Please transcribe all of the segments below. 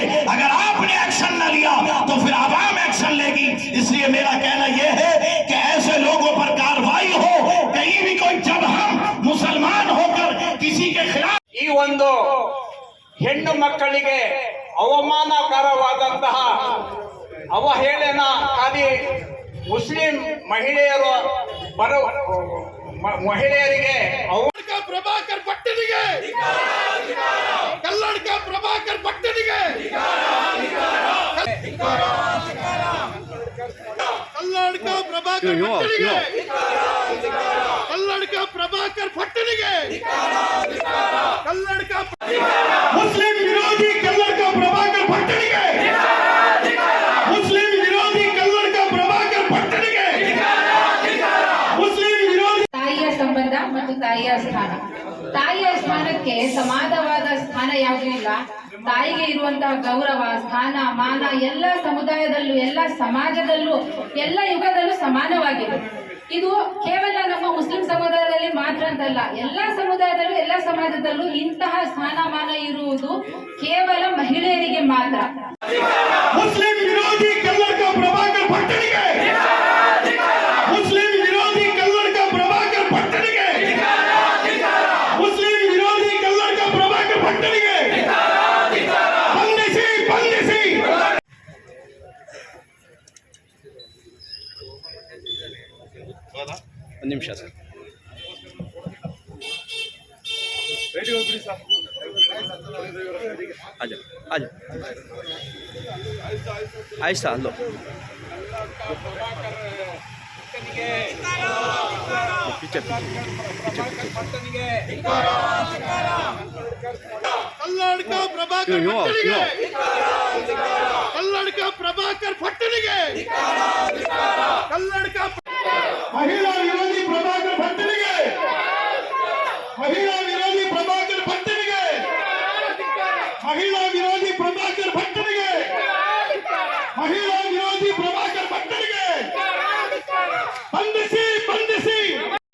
अगर आपने एक्शन न लिया तो फिर आवाम एक्शन लेगी इसलिए मेरा कहना यह है कि ऐसे लोगों पर कार्रवाई हो कहीं भी कोई जब हम मुसलमान होकर किसी के खिलाफ ಈ ಒಂದು ಹೆಣ್ಣು ಮಕ್ಕಳಿಗೆ ಅವಮಾನಕರವಾದಂತಹ ಅವಹೇಳನಕಾರಿ ಮುಸ್ಲಿಂ ಮಹಿಳೆಯರು ಬರೋ ಮ- ಮಹಿಳೆಯರಿಗೆ ಅವ ಕಲ್ಲಡ್ಕ ಪ್ರಭಾಕರ್ ಪಟ್ಟಣಿಗೆ ಕಲ್ಲಡ್ಕ ಪ್ರಭಾಕರ್ ಪಟ್ಟಣಿಗೆ ಕಲ್ಲಡ್ಕ ಪ್ರಭಾಕರ್ ಪಟ್ಟಣಿಗೆ ಕಲ್ಲಡ್ಕ ಪ್ರಭಾಕರ್ ಪಟ್ಟಣಿಗೆ ಕಲ್ಲಡ್ಕ ಮುಸ್ಲಿಂ ವಿರೋಧಿ ಕಲ್ಲಡ್ಕ ಪ್ರಭಾಕರ್ ಪಟ್ಟಣಿಗೆ ತಾಯಿಯ ಸ್ಥಾನಕ್ಕೆ ಸಮಾನವಾದ ಸ್ಥಾನ ಯಾವುದೂ ಇಲ್ಲ. ತಾಯಿಗೆ ಇರುವಂತಹ ಗೌರವ, ಸ್ಥಾನ, ಮಾನ ಎಲ್ಲ ಸಮುದಾಯದಲ್ಲೂ, ಎಲ್ಲ ಸಮಾಜದಲ್ಲೂ, ಎಲ್ಲ ಯುಗದಲ್ಲೂ ಸಮಾನವಾಗಿದೆ. ಇದು ಕೇವಲ ನಮ್ಮ ಮುಸ್ಲಿಂ ಸಮುದಾಯದಲ್ಲಿ ಮಾತ್ರ ಅಂತಲ್ಲ, ಎಲ್ಲ ಸಮುದಾಯದಲ್ಲೂ, ಎಲ್ಲ ಸಮಾಜದಲ್ಲೂ ಇಂತಹ ಸ್ಥಾನಮಾನ ಇರುವುದು ಕೇವಲ ಮಹಿಳೆಯರಿಗೆ ಮಾತ್ರ. ಮುಸ್ಲಿಂ ವಿರೋಧಿ ಪ್ರಭಾಕರ್ ಪಟ್ಟಣಿಗೆ ಮುಸ್ಲಿಂ ವಿರೋಧಿ ಕಲ್ಲಡ್ಕ ಪ್ರಭಾಕರ್ ಪಟ್ಟಣಿಗೆ ಮುಸ್ಲಿಂ ವಿರೋಧಿ ಕಲ್ಲಡ್ಕ ಪ್ರಭಾಕರ್ ಪಟ್ಟಣಿಗೆ ಬಂಧಿಸಿ ಬಂಧಿಸಿ ಒಂದು ನಿಮಿಷ ಸರ್. ಆಜ ಆಜ ಆಯ್ತು ಸರ್ ಅಲ್ಲೋ. ಪಿಚ್ಚರ್ ಕಲ್ಲಡ್ಕ ಪ್ರಭಾಕರ್. ಕಲ್ಲಡ್ಕ ಪ್ರಭಾಕರ್ ಪಟ್ಟಣಿಗೆ. ಕಲ್ಲಡ್ಕ ಮಹಿಳಾ ವಿರೋಧಿ ಪ್ರಭಾಕರ್ ಪಟ್ಟಣಿಗೆ ಮಹಿಳಾ ವಿರೋಧಿ ಪ್ರಭಾಕರ್ ಪಟ್ಟಣಿಗೆ ಮಹಿಳಾ ವಿರೋಧಿ ಪ್ರಭಾಕರ್ ಪಟ್ಟಣಿಗೆ ಮಹಿಳಾ ವಿರೋಧಿ ಪ್ರಭಾಕರ್ ಪಟ್ಟಣಿಗೆ ಬಂಧಿಸಿ ಬಂಧಿಸಿ!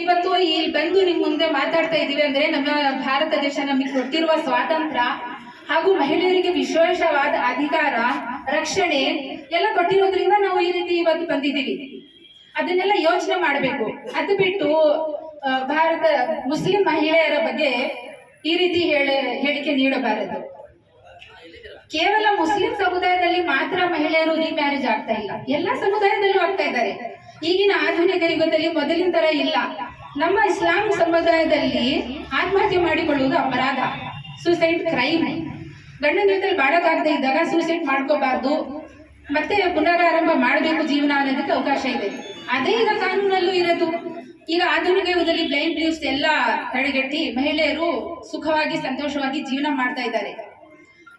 ಇವತ್ತು ಇಲ್ಲಿ ಬಂದು ನಿಮ್ ಮುಂದೆ ಮಾತಾಡ್ತಾ ಇದೀವಿ ಅಂದ್ರೆ ನಮ್ಮ ಭಾರತ ದೇಶ ನಮಗೆ ಕೊಟ್ಟಿರುವ ಸ್ವಾತಂತ್ರ್ಯ ಹಾಗೂ ಮಹಿಳೆಯರಿಗೆ ವಿಶೇಷವಾದ ಅಧಿಕಾರ, ರಕ್ಷಣೆ ಎಲ್ಲ ಕೊಟ್ಟಿರೋದ್ರಿಂದ ನಾವು ಈ ರೀತಿ ಇವತ್ತು ಬಂದಿದ್ದೀವಿ. ಅದನ್ನೆಲ್ಲ ಯೋಚನೆ ಮಾಡಬೇಕು. ಅದು ಬಿಟ್ಟು ಭಾರತ ಮುಸ್ಲಿಂ ಮಹಿಳೆಯರ ಬಗ್ಗೆ ಈ ರೀತಿ ಹೇಳ, ಹೇಳಿಕೆ ನೀಡಬಾರದು. ಕೇವಲ ಮುಸ್ಲಿಂ ಸಮುದಾಯದಲ್ಲಿ ಮಾತ್ರ ಮಹಿಳೆಯರು ಮ್ಯಾರೇಜ್ ಆಗ್ತಾ ಇಲ್ಲ. ಎಲ್ಲ ಸಮುದಾಯದಲ್ಲೂ ಆಗ್ತಾ ಇದ್ದಾರೆ. ಈಗಿನ ಆಧುನಿಕ ಯುಗದಲ್ಲಿ ಮೊದಲಿನ ತರ ಇಲ್ಲ. ನಮ್ಮ ಇಸ್ಲಾಂ ಸಮುದಾಯದಲ್ಲಿ ಆತ್ಮಹತ್ಯೆ ಮಾಡಿಕೊಳ್ಳುವುದು ಅಪರಾಧ ಸೂಸೈಡ್ ಕ್ರೈಮ್ ಗಂಡನ ಜೊತೆಲಿ ಬಾಡೋಕಾಗದೇ ಇದ್ದಾಗ ಸೂಸೈಡ್ ಮಾಡ್ಕೋಬಾರ್ದು. ಮತ್ತೆ ಪುನರಾರಂಭ ಮಾಡಬೇಕು ಜೀವನ ಅನ್ನೋದಕ್ಕೆ ಅವಕಾಶ ಇದೆ. ಅದೇ ಈಗ ಕಾನೂನಲ್ಲೂ ಇರೋದು. ಈಗ ಆಧುನಿಕ ಯುಗದಲ್ಲಿ ಬ್ಲೈಂಡ್ ಬ್ಲೂಸ್ ಎಲ್ಲ ತಡೆಗಟ್ಟಿ ಮಹಿಳೆಯರು ಸುಖವಾಗಿ, ಸಂತೋಷವಾಗಿ ಜೀವನ ಮಾಡ್ತಾ ಇದ್ದಾರೆ.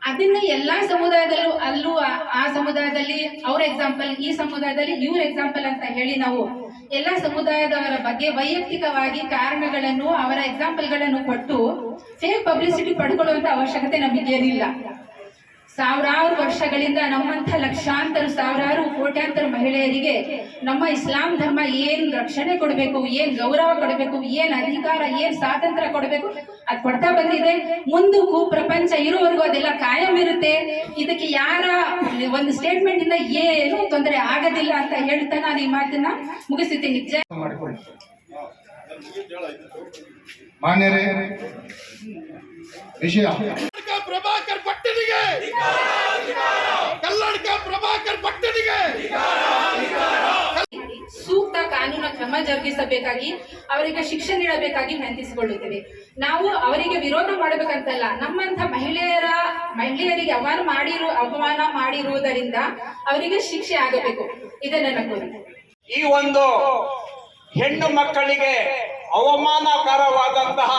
ಅದನ್ನ ಎಲ್ಲಾ ಸಮುದಾಯದಲ್ಲೂ, ಅಲ್ಲೂ ಆ- ಸಮುದಾಯದಲ್ಲಿ, ಅವ್ರ ಎಕ್ಸಾಂಪಲ್ ಈ ಸಮುದಾಯದಲ್ಲಿ ಇವ್ರ ಎಕ್ಸಾಂಪಲ್ ಅಂತ ಹೇಳಿ ನಾವು ಎಲ್ಲಾ ಸಮುದಾಯದವರ ಬಗ್ಗೆ ವೈಯಕ್ತಿಕವಾಗಿ ಕಾರಣಗಳನ್ನು, ಅವರ ಎಕ್ಸಾಂಪಲ್ಗಳನ್ನು ಕೊಟ್ಟು ಫೇಕ್ ಪಬ್ಲಿಸಿಟಿ ಪಡ್ಕೊಳ್ಳುವಂತ ಅವಶ್ಯಕತೆ ನಮಗೇನಿಲ್ಲ ಸಾವಿರಾರು ವರ್ಷಗಳಿಂದ ನಮ್ಮಂಥ ಲಕ್ಷಾಂತರ, ಸಾವಿರಾರು ಕೋಟ್ಯಾಂತರ ಮಹಿಳೆಯರಿಗೆ ನಮ್ಮ ಇಸ್ಲಾಂ ಧರ್ಮ ಏನ್ ರಕ್ಷಣೆ ಕೊಡಬೇಕು, ಏನ್ ಗೌರವ ಕೊಡಬೇಕು, ಏನ್ ಅಧಿಕಾರ, ಏನ್ ಸ್ವಾತಂತ್ರ್ಯ ಕೊಡಬೇಕು, ಅದು ಕೊಡ್ತಾ ಬಂದಿದೆ. ಮುಂದಕ್ಕೂ ಪ್ರಪಂಚ ಇರುವವರೆಗೂ ಅದೆಲ್ಲ ಕಾಯಂ ಇರುತ್ತೆ. ಇದಕ್ಕೆ ಯಾರ ಒಂದು ಸ್ಟೇಟ್ಮೆಂಟ್ ಇಂದ ಏನು ತೊಂದರೆ ಆಗೋದಿಲ್ಲ ಅಂತ ಹೇಳ್ತಾ ನಾನು ಈ ಮಾತನ್ನ ಮಾಡಿಕೊಳ್ಳಿ. ಮಾನ್ಯರೇ, ವಿಷಯ ಕಲ್ಲಡ್ಕ ಪ್ರಭಾಕರ್ ಪಟ್ಟಣಿಗೆ ಕಲ್ಲಡ್ಕ ಪ್ರಭಾಕರ್ ಪಟ್ಟಣಿಗೆ ಸೂಕ್ತ ಕಾನೂನು ಕ್ರಮ ಜರುಗಿಸಬೇಕಾಗಿ, ಅವರಿಗೆ ಶಿಕ್ಷೆ ನೀಡಬೇಕಾಗಿ ವಿನಂತಿಸಿಕೊಳ್ಳುತ್ತೇವೆ. ನಾವು ಅವರಿಗೆ ವಿರೋಧ ಮಾಡಬೇಕಂತಲ್ಲ, ನಮ್ಮಂಥ ಮಹಿಳೆಯರ, ಮಹಿಳೆಯರಿಗೆ ಅವಮಾನ ಮಾಡಿರು, ಅವಮಾನ ಮಾಡಿರುವುದರಿಂದ ಅವರಿಗೆ ಶಿಕ್ಷೆ ಆಗಬೇಕು. ಇದೆ ನನ್ನ ಈ ಒಂದು ಹೆಣ್ಣು ಮಕ್ಕಳಿಗೆ ಅವಮಾನಕರವಾದಂತಹ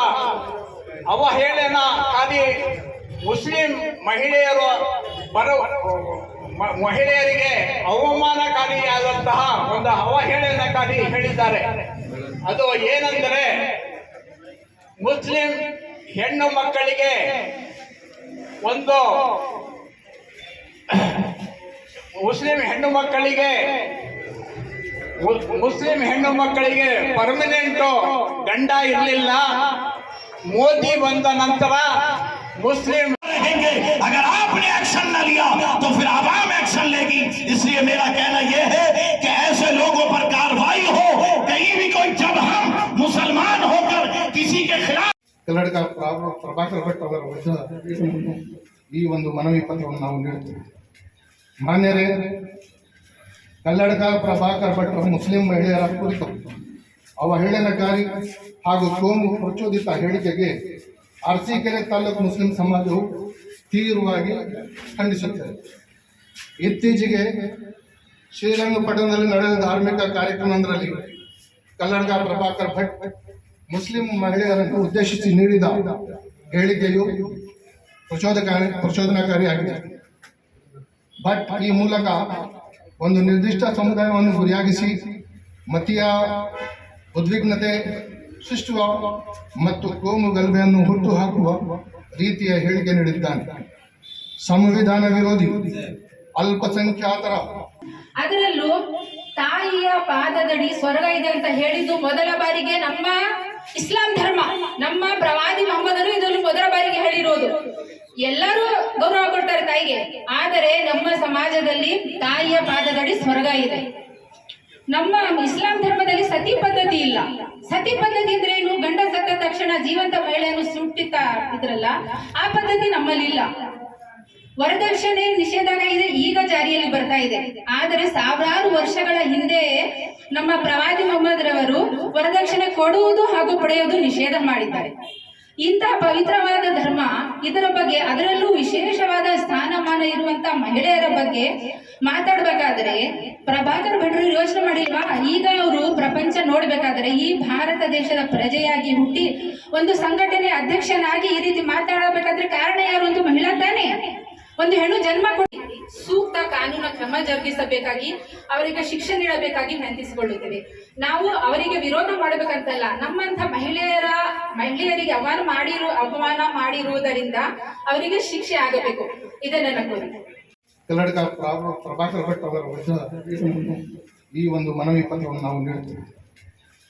ಅವಹೇಳನಕಾರಿ ಮುಸ್ಲಿಂ ಮಹಿಳೆಯರು ಬರೋ ಮಹಿಳೆಯರಿಗೆ ಅವಮಾನಕಾರಿಯಾದಂತಹ ಒಂದು ಅವಹೇಳನಕಾರಿ ಹೇಳಿದ್ದಾರೆ. ಅದು ಏನೆಂದರೆ ಮುಸ್ಲಿಂ ಹೆಣ್ಣು ಮಕ್ಕಳಿಗೆ ಒಂದು ಮುಸ್ಲಿಂ ಹೆಣ್ಣು ಮಕ್ಕಳಿಗೆ ಮುಸ್ಲಿಂ ಹೆಣ್ಣು ಮಕ್ಕಳಿಗೆ ಪರ್ಮನೆಂಟು ಗಂಡ ಇರಲಿಲ್ಲ. ಮೋದಿ ಬಂದ ನಂತರ ಮುಸ್ಲಿಂ ಕನ್ನಡಕ ಪ್ರಭಾಕರ್ ಭಟ್ ಅವರ ಈ ಒಂದು ಮನವಿ ಪತ್ರವನ್ನು ನಾವು ನೀಡುತ್ತೇವೆ. ಮಾನ್ಯರೇ ಕಲ್ಲಡಕ ಪ್ರಭಾಕರ್ ಭಟ್ ಮುಸ್ಲಿಂ ಮಹಿಳೆಯರ ಕುರಿತು ಅವಹೇಳನಕಾರಿ ಹಾಗೂ ಸೋಮು ಪ್ರಚೋದಿತ ಹೇಳಿಕೆಗೆ ಅರಸೀಕೆರೆ ತಾಲೂಕು ಮುಸ್ಲಿಂ ಸಮಾಜವು ತೀವ್ರವಾಗಿ ಖಂಡಿಸುತ್ತದೆ. ಇತ್ತೀಚೆಗೆ ಶ್ರೀರಂಗಪಟ್ಟಣದಲ್ಲಿ ನಡೆದ ಧಾರ್ಮಿಕ ಕಾರ್ಯಕ್ರಮದಲ್ಲಿ ಕಲ್ಲಡಕ ಪ್ರಭಾಕರ್ ಭಟ್ ಮುಸ್ಲಿಂ ಮಹಿಳೆಯರನ್ನು ಉದ್ದೇಶಿಸಿ ನೀಡಿದ ಹೇಳಿಕೆಯು ಪ್ರಚೋದಕಾರಿ ಪ್ರಚೋದನಕಾರಿಯಾಗಿದೆ ಬಟ್ ಈ ಮೂಲಕ ಒಂದು ನಿರ್ದಿಷ್ಟ ಸಮುದಾಯವನ್ನು ಗುರಿಯಾಗಿಸಿ ಮತೀಯ ಉದ್ವಿಗ್ನತೆ ಸೃಷ್ಟುವ ಮತ್ತು ಕೋಮು ಗಲಭೆಯನ್ನು ಹುಟ್ಟುಹಾಕುವ ರೀತಿಯ ಹೇಳಿಕೆ ನೀಡಿದ್ದಾನೆ. ಸಂವಿಧಾನ ವಿರೋಧಿ ಅಲ್ಪಸಂಖ್ಯಾತರ ಅದರಲ್ಲೂ ತಾಯಿಯ ಪಾದದಡಿ ಸ್ವರ್ಗ ಇದೆ ಅಂತ ಹೇಳಿದ್ದು ಮೊದಲ ಬಾರಿಗೆ ನಮ್ಮ ಇಸ್ಲಾಂ ಧರ್ಮ. ನಮ್ಮ ಪ್ರವಾದಿ ಮೊಹಮ್ಮದರು ಇದನ್ನು ಮೊದಲ ಬಾರಿಗೆ ಹೇಳಿರೋದು. ಎಲ್ಲರೂ ಗೌರವ ಕೊಡ್ತಾರೆ ತಾಯಿಗೆ. ಆದರೆ ನಮ್ಮ ಸಮಾಜದಲ್ಲಿ ತಾಯಿಯ ಪಾದದಡಿ ಸ್ವರ್ಗ ಇದೆ. ನಮ್ಮ ಇಸ್ಲಾಂ ಧರ್ಮದಲ್ಲಿ ಸತಿ ಪದ್ಧತಿ ಇಲ್ಲ. ಸತಿ ಪದ್ಧತಿ ಅಂದ್ರೆ ಏನು ಗಂಡ ಸತ್ತ ತಕ್ಷಣ ಜೀವಂತ ಮಹಿಳೆಯನ್ನು ಸುಟ್ಟಿತ್ತ ಇದ್ರಲ್ಲ, ಆ ಪದ್ಧತಿ ನಮ್ಮಲ್ಲಿ ಇಲ್ಲ. ವರದಕ್ಷಿಣೆ ನಿಷೇಧ ಇದೆ, ಈಗ ಜಾರಿಯಲ್ಲಿ ಬರ್ತಾ ಇದೆ. ಆದರೆ ಸಾವಿರಾರು ವರ್ಷಗಳ ಹಿಂದೆ ನಮ್ಮ ಪ್ರವಾದಿ ಮೊಹಮ್ಮದ್ ರವರು ವರದಕ್ಷಿಣೆ ಕೊಡುವುದು ಹಾಗೂ ಪಡೆಯುವುದು ನಿಷೇಧ ಮಾಡಿದ್ದಾರೆ. ಇಂತಹ ಪವಿತ್ರವಾದ ಧರ್ಮ ಇದರ ಬಗ್ಗೆ ಅದರಲ್ಲೂ ವಿಶೇಷವಾದ ಸ್ಥಾನಮಾನ ಇರುವಂತ ಮಹಿಳೆಯರ ಬಗ್ಗೆ ಮಾತಾಡ್ಬೇಕಾದ್ರೆ ಪ್ರಭಾಕರ್ ಭಟ್ರು ಯೋಚನೆ ಮಾಡಿಲ್ವಾ? ಈಗ ಅವರು ಪ್ರಪಂಚ ನೋಡ್ಬೇಕಾದ್ರೆ ಈ ಭಾರತ ದೇಶದ ಪ್ರಜೆಯಾಗಿ ಹುಟ್ಟಿ ಒಂದು ಸಂಘಟನೆ ಅಧ್ಯಕ್ಷನಾಗಿ ಈ ರೀತಿ ಮಾತಾಡಬೇಕಾದ್ರೆ ಕಾರಣ ಯಾರು? ಒಂದು ಮಹಿಳಾ ತಾನೇ. ಒಂದು ಹೆಣ್ಣು ಜನ್ಮ ಕೊಡಿ. ಸೂಕ್ತ ಕಾನೂನ ಕ್ರಮ ಜರುಗಿಸಬೇಕಾಗಿ, ಅವರಿಗೆ ಶಿಕ್ಷೆ ನೀಡಬೇಕಾಗಿ ವಿನಂತಿಸಿಕೊಳ್ಳುತ್ತೇವೆ ನಾವು ಅವರಿಗೆ ವಿರೋಧ ಮಾಡಬೇಕಂತಲ್ಲ, ನಮ್ಮಂಥ ಮಹಿಳೆಯರ, ಮಹಿಳೆಯರಿಗೆ ಅವಮಾನ ಮಾಡಿರು, ಅವಮಾನ ಮಾಡಿರುವುದರಿಂದ ಅವರಿಗೆ ಶಿಕ್ಷೆ ಆಗಬೇಕು. ಇದೇ ನನ್ನ ಕೋರಿಕೆ. ಕನ್ನಡಕ ಪ್ರಭಾಕರ್ ಭಟ್ ಅವರ ಈ ಒಂದು ಮನವಿ ಪತ್ರವನ್ನು ನಾವು ನೀಡುತ್ತೇವೆ.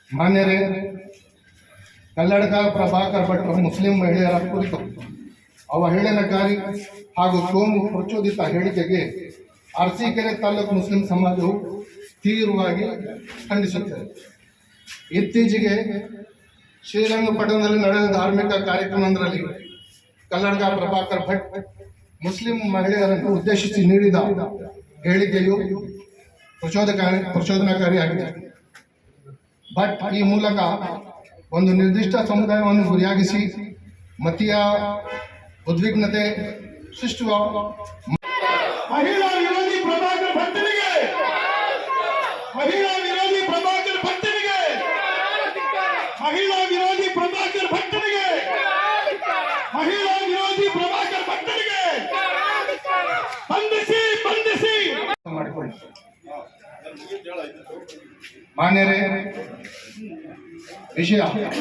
ಮಾನ್ಯರೇ ಕನ್ನಡಕ ಪ್ರಭಾಕರ್ ಭಟ್ ಮುಸ್ಲಿಂ ಮಹಿಳೆಯರ ಕುರಿತು ಅವಹೇಳನಕಾರಿ ಹಾಗೂ ಸೋಮು ಪ್ರಚೋದಿತ ಹೇಳಿಕೆಗೆ ಅರಸೀಕೆರೆ ತಾಲೂಕು ಮುಸ್ಲಿಂ ಸಮಾಜವು ತೀವ್ರವಾಗಿ ಖಂಡಿಸುತ್ತದೆ. ಇತ್ತೀಚೆಗೆ ಶ್ರೀರಂಗಪಟ್ಟಣದಲ್ಲಿ ನಡೆದ ಧಾರ್ಮಿಕ ಕಾರ್ಯಕ್ರಮವೊಂದರಲ್ಲಿ ಕಲ್ಲಡ್ಗ ಪ್ರಭಾಕರ್ ಭಟ್ ಮುಸ್ಲಿಂ ಮಹಿಳೆಯರನ್ನು ಉದ್ದೇಶಿಸಿ ನೀಡಿದ ಹೇಳಿಕೆಯು ಪ್ರಚೋದಕಾರಿ ಪ್ರಚೋದನಾಕಾರಿಯಾಗಿದೆ. ಬಟ್ ಈ ಮೂಲಕ ಒಂದು ನಿರ್ದಿಷ್ಟ ಸಮುದಾಯವನ್ನು ಗುರಿಯಾಗಿಸಿ ಮತೀಯ ಉದ್ವಿಗ್ನತೆ ಸೃಷ್ಟಿಸುವ ಮಹಿಳಾ ವಿರೋಧಿ ಪ್ರಭಾಕರ್ ಭಟ್ಟನಿಗೆ ಮಹಿಳಾ ವಿರೋಧಿ ಪ್ರಭಾಕರ್ ಭಟ್ಟನಿಗೆ ಮಹಿಳಾ ವಿರೋಧಿ ಪ್ರಭಾಕರ್ ಭಟ್ಟನಿಗೆ ಮಹಿಳಾ ವಿರೋಧಿ ಪ್ರಭಾಕರ್ ಭಟ್ಟನಿಗೆ ಬಂಧಿಸಿ ಬಂಧಿಸಿ! ಮಾಡಿಕೊಳ್ಳಿ. ಮಾನ್ಯರೇ ವಿಷಯ